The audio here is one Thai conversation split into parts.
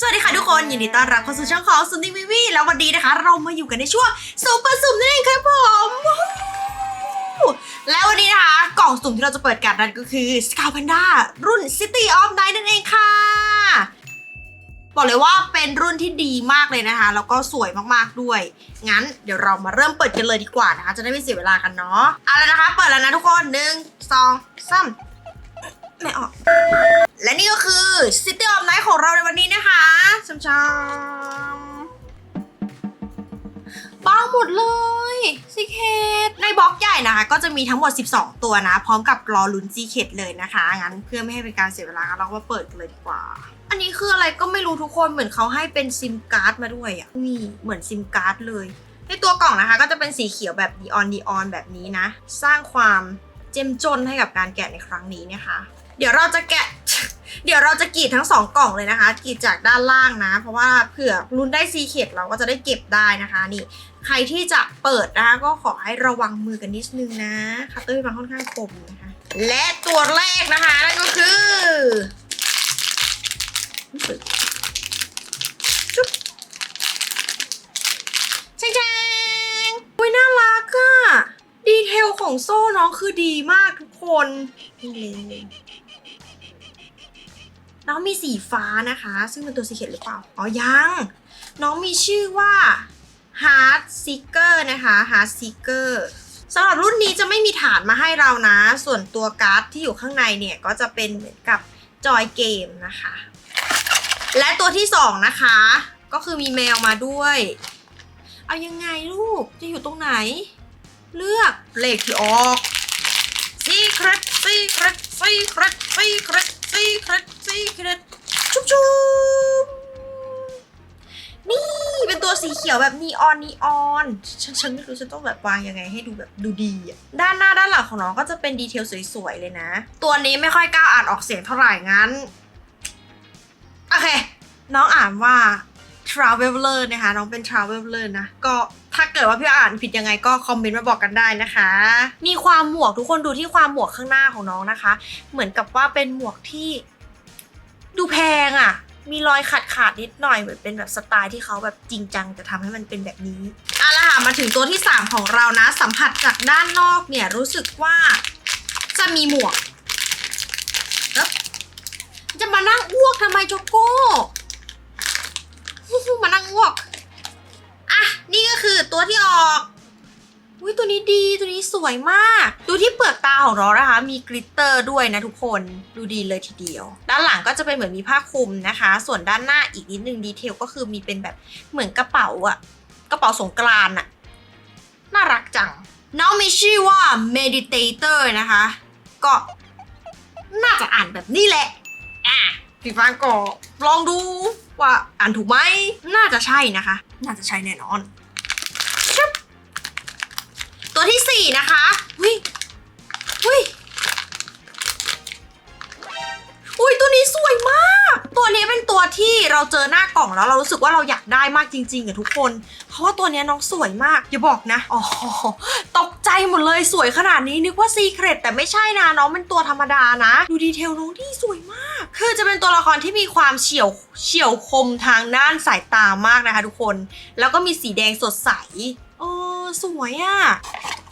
สวัสดีค่ะทุกคน ยินดีต้อนรับเข้าสู่ช่องของสุนิวิวีแล้ววันนี้นะคะ เรามาอยู่กันในช่วงซุปเปร์สุ่มนั่นเองครับผมวู้ฮู้แล้ววันนี้นะคะ กล่องสุ่มที่เราจะเปิดกันนั่นก็คือ s c a l Panda รุ่น City of Night นั่นเองค่ะ บอกเลยว่าเป็นรุ่นที่ดีมากเลยนะคะ แล้วก็สวยมากๆด้วย งั้นเดี๋ยวเรามาเริ่มเปิดกันเลยดีกว่านะคะ จะได้ไม่เสียเวลากันเนาะเอาละนะคะ เปิดแล้วนะทุกคนหนึ่งสองสามไม่ออก และนี่ก็คือ City of Night ของเราในวันนี้นะคะชมชมบ้างหมดเลยซีเคดในบล็อกใหญ่นะคะ ก็จะมีทั้งหมด 12 ตัวนะ พร้อมกับรอลุ้นซีเคดเลยนะคะ งั้นเพื่อไม่ให้เป็นการเสียเวลาเราก็เปิดเลยดีกว่า อันนี้คืออะไรก็ไม่รู้ทุกคนเหมือนเขาให้เป็นซิมการ์ดมาด้วยอะ่ะนี่เหมือนซิมการ์ดเลย ในตัวกล่องนะคะ ก็จะเป็นสีเขียวแบบดีออนดีออนแบบนี้นะ สร้างความเจ้มจนให้กับการแกะในครั้งนี้นะคะ เดี๋ยวเราจะแกะ เดี๋ยวเราจะกรีดทั้งสองกล่องเลยนะคะกรีดจากด้านล่างนะ เพราะว่าเผื่อลุ้นได้ซีเข็ดเราก็จะได้เก็บได้นะคะนี่ ใครที่จะเปิดนะคะก็ขอให้ระวังมือกันนิดนึงนะคัตเตอร์มันค่อนข้างคมนะคะ และตัวแรกนะคะนั่นก็คือจุ๊บแชงๆอุ้ยน่ารักอะดีเทลของโซ่น้องคือดีมากทุกคนนี่เลย น้องมีสีฟ้านะคะ ซึ่งเป็นตัวสีเขียวหรือเปล่า อ๋อยัง น้องมีชื่อว่า Heart Seeker นะคะ Heart Seeker สำหรับรุ่นนี้จะไม่มีฐานมาให้เรานะ ส่วนตัวการ์ดที่อยู่ข้างในเนี่ยก็จะเป็นเหมือนกับจอยเกมนะคะ และตัวที่สองนะคะ ก็คือมีแมวมาด้วย เอายังไงลูกจะอยู่ตรงไหน เลือกเลขที่ออก Secret Secret Secret Secret Secret Secret ชุบชุบนี่เป็นตัวสีเขียวแบบนีออนนีออนฉันฉันไม่รู้ฉันต้องแบบวางยังไงให้ดูแบบดูดีอะด้านหน้าด้านหลังของน้องก็จะเป็นดีเทลสวยๆเลยนะ ตัวนี้ไม่ค่อยกล้าอ่านออกเสียงเท่าไหร่งั้น โอเค น้องอ่านว่า traveler นะคะ น้องเป็น traveler นะ ก็ถ้าเกิดว่าพี่อ่านผิดยังไงก็คอมเมนต์มาบอกกันได้นะคะ มีความหมวกทุกคนดูที่ความหมวกข้างหน้าของน้องนะคะ เหมือนกับว่าเป็นหมวกที่ ดูแพงอะ่ะ มีรอยขาดขาดนิดหน่อยเหมือนเป็นแบบสไตล์ที่เขาแบบจริงจังจะทำให้มันเป็นแบบนี้เอาละค่ะมาถึงตัวที่ 3 ของเรานะ สัมผัสจากด้านนอกเนี่ยรู้สึกว่าจะมีหมวกจะมานั่งอ้วกทำไมโจโก้ มานั่งอ้วก อะ นี่ก็คือตัวที่ออกอุ้ยตัวนี้ดีตัวนี้สวยมาก ดูที่เปลือกตาของเรานะคะ มีกลิตเตอร์ด้วยนะทุกคนดูดีเลยทีเดียว ด้านหลังก็จะเป็นเหมือนมีผ้าคลุมนะคะ ส่วนด้านหน้าอีกนิดนึงดีเทลก็คือมีเป็นแบบเหมือนกระเป๋าอะกระเป๋าสงกรานอะน่ารักจัง น้องมีชื่อว่า meditator นะคะ ก็น่าจะอ่านแบบนี้แหละ อะพี่ฟางก็ลองดู ว่าอ่านถูกไหม น่าจะใช่นะคะ น่าจะใช่แน่นอนชึบตัวที่สี่นะคะวิวิอุ้ยตัวนี้สวยมาก ตัวนี้เป็นตัวที่เราเจอหน้ากล่องแล้วเรารู้สึกว่าเราอยากได้มากจริงๆอะทุกคนเพ ราะว่าตัวนี้น้องสวยมาก อย่าบอกนะ อ๋อ ตกใจหมดเลยสวยขนาดนี้นึกว่าซีเครตแต่ไม่ใช่นะน้องเป็นตัวธรรมดานะ ดูดีเทลน้องที่สวยมาก คือจะเป็นตัวละครที่มีความเฉียวเฉียวคมทางด้านสายตามากนะคะทุกคน แล้วก็มีสีแดงสดใส เออสวยอะ่ะ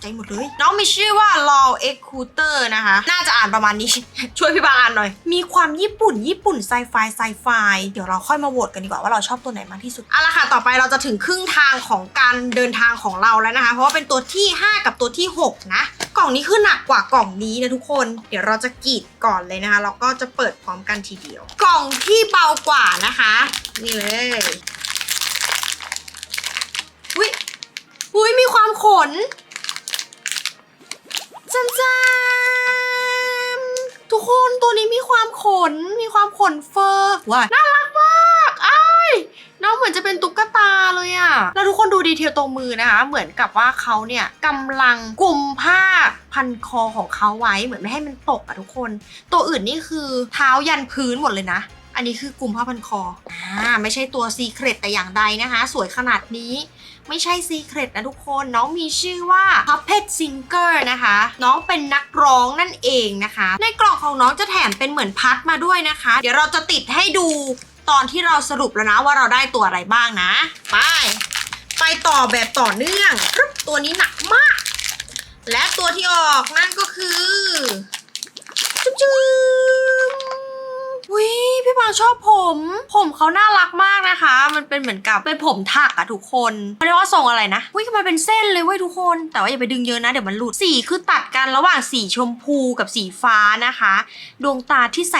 ใจหมดเลย น้องมีชื่อว่า Law Executor นะคะ น่าจะอ่านประมาณนี้ ช่วยพี่บางอ่านหน่อย มีความญี่ปุ่น ญี่ปุ่นไซไฟไซไฟเดี๋ยวเราค่อยมาโหวตกันดีกว่าว่าเราชอบตัวไหนมากที่สุดเอาละค่ะ ต่อไปเราจะถึงครึ่งทางของการเดินทางของเราแล้วนะคะ เพราะว่าเป็นตัวที่ 5 กับตัวที่ 6 นะ กล่องนี้คือหนักกว่ากล่องนี้นะทุกคน เดี๋ยวเราจะกรีดก่อนเลยนะคะแล้วก็จะเปิดพร้อมกันทีเดียว กล่องที่เบากว่านะคะ นี่เลยอุ้ยอุ้ยมีความขน จำจำทุกคนตัวนี้มีความขน มีความขนเฟอร์ว้าน่ารักมากอ้ายน้องเหมือนจะเป็นตุ๊กตาเลยอะแล้วทุกคนดูดีเทลตรงมือนะคะ เหมือนกับว่าเขาเนี่ยกำลังกลุ่มผ้าพันคอของเขาไว้เหมือนไม่ให้มันตกอะทุกคน ตัวอื่นนี่คือเท้ายันพื้นหมดเลยนะ อันนี้คือกลุ่มผ้าพันคออ่าไม่ใช่ตัวซีเครตแต่อย่างใดนะคะ สวยขนาดนี้ ไม่ใช่ซีเครตนะทุกคน น้องมีชื่อว่า Puppet Singer นะคะ น้องเป็นนักร้องนั่นเองนะคะ ในกล่องของน้องจะแถมเป็นเหมือนพัดมาด้วยนะคะ เดี๋ยวเราจะติดให้ดูตอนที่เราสรุปแล้วนะว่าเราได้ตัวอะไรบ้างนะ ไป ไปต่อแบบต่อเนื่องตัวนี้หนักมาก และตัวที่ออกนั่นก็คือจุ๊บจุ๊บ วิพี่ปางชอบผม ผมเขาน่ารักมากนะคะ มันเป็นเหมือนกับเป็นผมถักอะทุกคนเขาเรียกว่าทรงอะไรนะวิมันเป็นเส้นเลยเว้ยทุกคน แต่ว่าอย่าไปดึงเยอะนะเดี๋ยวมันหลุดสีคือตัดกันระหว่างสีชมพูกับสีฟ้านะคะ ดวงตาที่ใส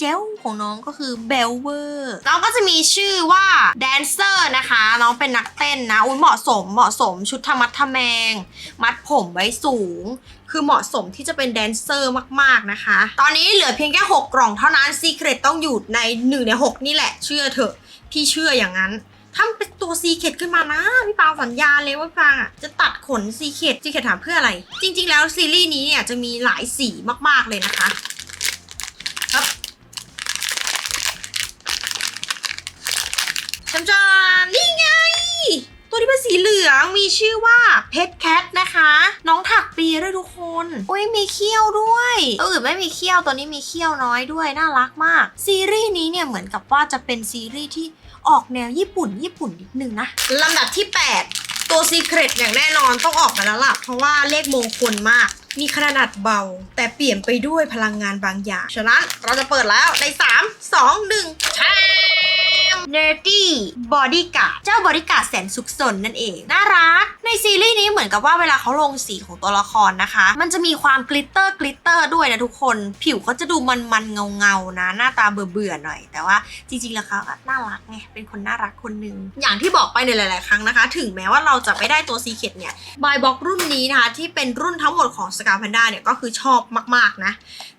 แจ้วของน้องก็คือเบลเวอร์น้องก็จะมีชื่อว่าแดนเซอร์นะคะ น้องเป็นนักเต้นนะอุ้ยเหมาะสมเหมาะสมชุดธรรมัดทแมง มัดผมไว้สูง คือเหมาะสมที่จะเป็นแดนเซอร์มากๆนะคะ ตอนนี้เหลือเพียงแค่ 6 กล่องเท่านั้นซีเครตต้องอยู่ใน 1 ใน 6 นี่แหละเชื่อเถอะ พี่เชื่ออย่างนั้นถ้ามันเป็นตัวซีเครตขึ้นมานะ พี่ปางสัญญาเลยว่าพี่ปางอะจะตัดขนซีเครตซีเครตถามเพื่ออะไร จริง ๆ แล้วซีรีส์นี้เนี่ยจะมีหลายสีมากๆเลยนะคะครับจำจานนี่ไง ตัวที่เป็นสีเหลืองมีชื่อว่า เพชรแคทนะคะ น้องถักปีด้วยทุกคน อุ้ยมีเขี้ยวด้วยตัวอื่นไม่มีเขี้ยวตัวนี้มีเขี้ยวน้อยด้วยน่ารักมาก ซีรีส์นี้เนี่ยเหมือนกับว่าจะเป็นซีรีส์ที่ออกแนวญี่ปุ่น ญี่ปุ่นนิดนึงนะลำดับที่ 8 ตัวซีเครตอย่างแน่นอนต้องออกมาแล้วล่ะเพราะว่าเลขมงคลมาก มีขนาดเบา แต่เปลี่ยนไปด้วยพลังงานบางอย่าง ฉะนั้นเราจะเปิดแล้วใน 3 2 1แชม Nerdy Bodyguard เจ้าบริการดแสนสุขสนนั่นเอง น่ารัก ในซีรีส์นี้เหมือนกับว่าเวลาเขาลงสีของตัวละครนะคะ มันจะมีความกลิตเตอร์กลิตเตอร์ด้วยนะทุกคน ผิวเขาจะดูมันมันเงาเงานะ หน้าตาเบื่อเบื่อหน่อย แต่ว่าจริงๆแล้วเขาน่ารักไง เป็นคนน่ารักคนหนึ่ง อย่างที่บอกไปในหลาย ๆ ครั้งนะคะ ถึงแม้ว่าเราจะไม่ได้ตัวซีเคดเนี่ยบายบ็อกรุ่นนี้นะคะที่เป็นรุ่นทั้งหมดของสกา p พนด้าเนี่ยก็คือชอบมาก ๆ นะ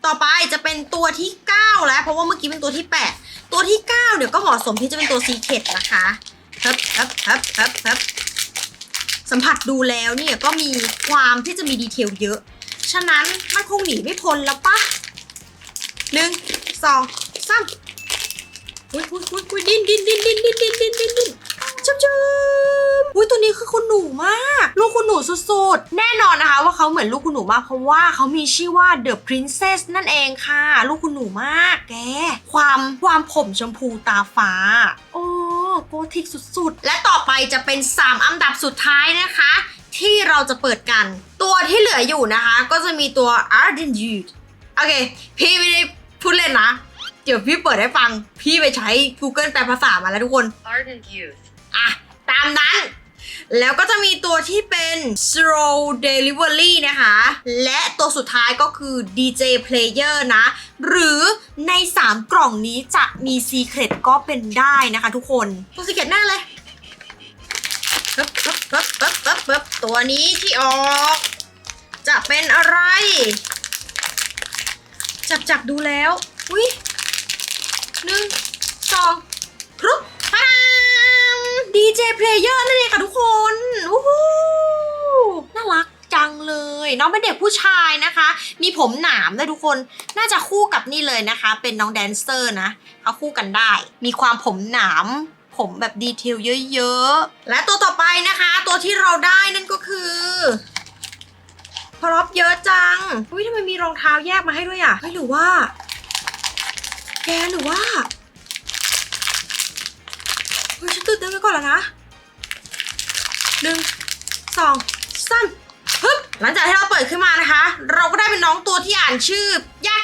ต่อไปจะเป็นตัวที่ 9 แล้ว เพราะว่าเมื่อกี้เป็นตัวที่ 8 ตัวที่ 9 เนี่ยก็เหมาะสมที่จะเป็นตัวซีเคดนะคะครับครับครับครับครับสัมผัสดูแล้วเนี่ยก็มีความที่จะมีดีเทลเยอะ ฉะนั้นมันคงหนีไม่พ้นแล้วปะหนึ่งสองสามอุ้ยอุ้ยอุ้ยอุ้ยดิ้นดิ้นดิ้นดิ้นดิ้นดิ้นดิ้นดิ้นดิ้นจับจับอุ้ยตัว นี้คือคุณหนูมาก ลูกคุณหนูสุดๆ แน่นอนนะคะว่าเขาเหมือนลูกคุณหนูมากเพราะว่าเขามีชื่อว่า The Princess นั่นเองค่ะ ลูกคุณหนูมากแก ความความผมชมพูตาฟ้า โอ้โกธิกสุดๆ และต่อไปจะเป็น 3 อันดับสุดท้ายนะคะ ที่เราจะเปิดกัน ตัวที่เหลืออยู่นะคะ ก็จะมีตัว Arden Youth โอเค พี่ไม่ได้พูดเล่นนะ เดี๋ยวพี่เปิดให้ฟัง พี่ไปใช้ Google แปลภาษามาแล้วทุกคน Ardent Youth. อะ ตามนั้น แล้วก็จะมีตัวที่เป็น slow delivery นะคะ และตัวสุดท้ายก็คือ DJ player นะ หรือใน 3 กล่องนี้จะมี secret ก็เป็นได้นะคะทุกคน ตัว secret แน่เลยปึ๊บปึ๊บปึ๊บปึ๊บปึ๊บปึ๊บตัวนี้ที่ออก จะเป็นอะไร จับจับดูแล้ว อุ้ยหนึ่งสองพรุบพา ดีเจเพลเยอร์นั่นเองค่ะทุกคนวู้ฮู้น่ารักจังเลย น้องเป็นเด็กผู้ชายนะคะ มีผมหนามด้วยทุกคน น่าจะคู่กับนี่เลยนะคะ เป็นน้องแดนเซอร์นะเขาคู่กันได้ มีความผมหนาม ผมแบบดีเทลเยอะๆ และตัวต่อไปนะคะ ตัวที่เราได้นั่นก็คือพร็อพเยอะจังอุ้ยทำไมมีรองเท้าแยกมาให้ด้วยอะหรือว่า แกหรือว่า เฮ้ยฉันตื่นเต้นไปก่อนแล้วนะหนึ่งสองสามฮึบหลังจากที่เราเปิดขึ้นมานะคะ เราก็ได้เป็นน้องตัวที่อ่านชื่อยาก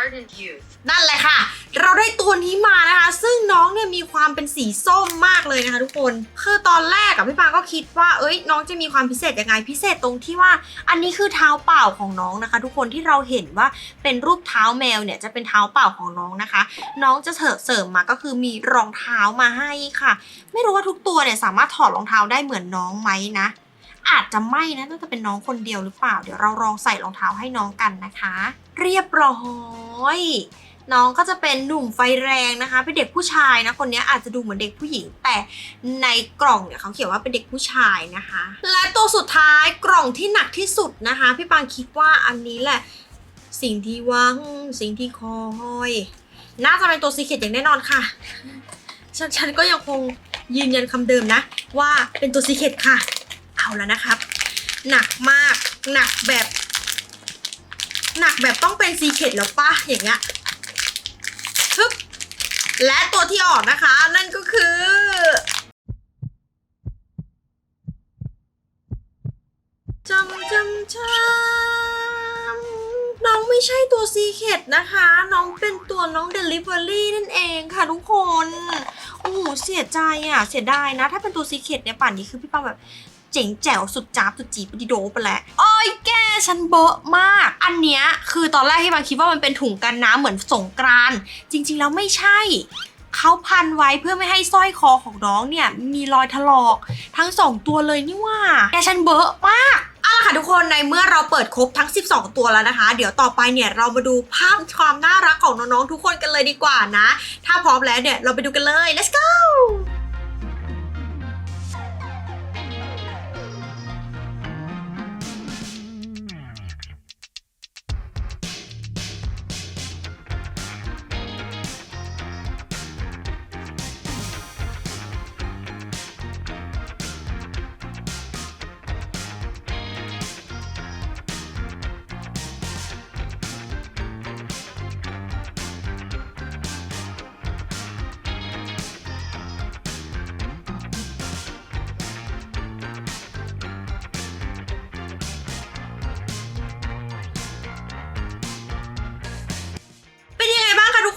Ardent Youth. นั่นแหละค่ะ เราได้ตัวนี้มานะคะ ซึ่งน้องเนี่ยมีความเป็นสีส้มมากเลยนะคะทุกคน คือตอนแรกกับพี่ปางก็คิดว่า เอ้ย น้องจะมีความพิเศษยังไง พิเศษตรงที่ว่า อันนี้คือเท้าเปล่าของน้องนะคะ ทุกคนที่เราเห็นว่าเป็นรูปเท้าแมวเนี่ยจะเป็นเท้าเปล่าของน้องนะคะ น้องจะเสริมมาก็คือมีรองเท้ามาให้ค่ะ ไม่รู้ว่าทุกตัวเนี่ยสามารถถอดรองเท้าได้เหมือนน้องไหมนะ อาจจะไม่นะน่าจะเป็นน้องคนเดียวหรือเปล่า เดี๋ยวเราลองใส่รองเท้าให้น้องกันนะคะ เรียบร้อยน้องก็จะเป็นหนุ่มไฟแรงนะคะ เป็นเด็กผู้ชายนะคนนี้อาจจะดูเหมือนเด็กผู้หญิง แต่ในกล่องเนี่ยเขาเขียนว่าเป็นเด็กผู้ชายนะคะ และตัวสุดท้ายกล่องที่หนักที่สุดนะคะ พี่ปางคิดว่าอันนี้แหละ สิ่งที่วังสิ่งที่คอยน่าจะเป็นตัวซีเคทอย่างแน่นอนค่ะฉันฉันก็ยังคงยืนยันคำเดิมนะ ว่าเป็นตัวซีเคทค่ะ แล้วนะครับ หนักมาก หนักแบบ หนักแบบต้องเป็นซีเคทแล้วปะอย่างเงี้ยฮึบและตัวที่ออกนะคะ นั่นก็คือจำจำจำน้องไม่ใช่ตัวซีเคดนะคะ น้องเป็นตัวน้องเดลิเวอรี่นั่นเองค่ะทุกคน โอ้โหเสียใจอะ เสียดายนะ ถ้าเป็นตัวซีเคดเนี่ยป่านนี้คือพี่ปังแบบ เจ๋งแจ๋วสุดจ้าบสุดจีบดิโดไปแล้วโอ้ยแกฉันเบอะมาก อันเนี้ยคือตอนแรกที่บางคิดว่ามันเป็นถุงกันน้ำเหมือนสงกรานจริง ๆ แล้วไม่ใช่เขาพันไว้เพื่อไม่ให้สร้อยคอของน้องเนี่ย มีรอยถลอกทั้งสองตัวเลยนี่ว่าแกฉันเบอะมากเอาละค่ะทุกคนในเมื่อเราเปิดครบทั้ง 12 ตัวแล้วนะคะ เดี๋ยวต่อไปเนี่ยเรามาดูภาพความน่ารักของน้องๆทุกคนกันเลยดีกว่านะ ถ้าพร้อมแล้วเนี่ยเราไปดูกันเลย let's go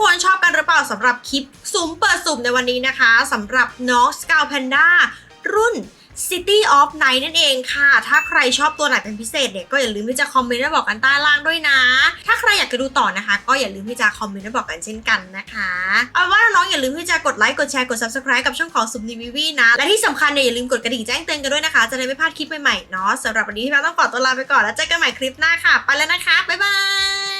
คนชอบกันหรือเปล่าสำหรับคลิปสุ่มเปิดสุ่มในวันนี้นะคะสำหรับน้อง s c o u t Panda รุ่น City of Night นั่นเองค่ะ ถ้าใครชอบตัวไหนเป็นพิเศษเนี่ยก็อย่าลืมที่จะคอมเมนต์มาบอกกันใต้ล่างด้วยนะ ถ้าใครอยากจะดูต่อนะคะ ก็อย่าลืมที่จะคอมเมนต์มาบอกกันเช่นกันนะคะ เอาว่าน้องๆอย่าลืมที่จะกดไลค์ กดแชร์ กด subscribe กับช่องของสุ่มนีวีวีนะ และที่สำคัญเนี่ยอย่าลืมกดกระดิ่งแจ้งเตือนกันด้วยนะคะ จะได้ไม่พลาดคลิปใหม่ๆเนาะสำหรับวันนี้พี่แพรต้องขอตัวลาไปก่อนแล้วเจอกันใหม่คลิปหน้าค่ะ ไปแล้วนะคะ บ๊ายบาย